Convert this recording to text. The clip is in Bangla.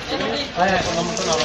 চলে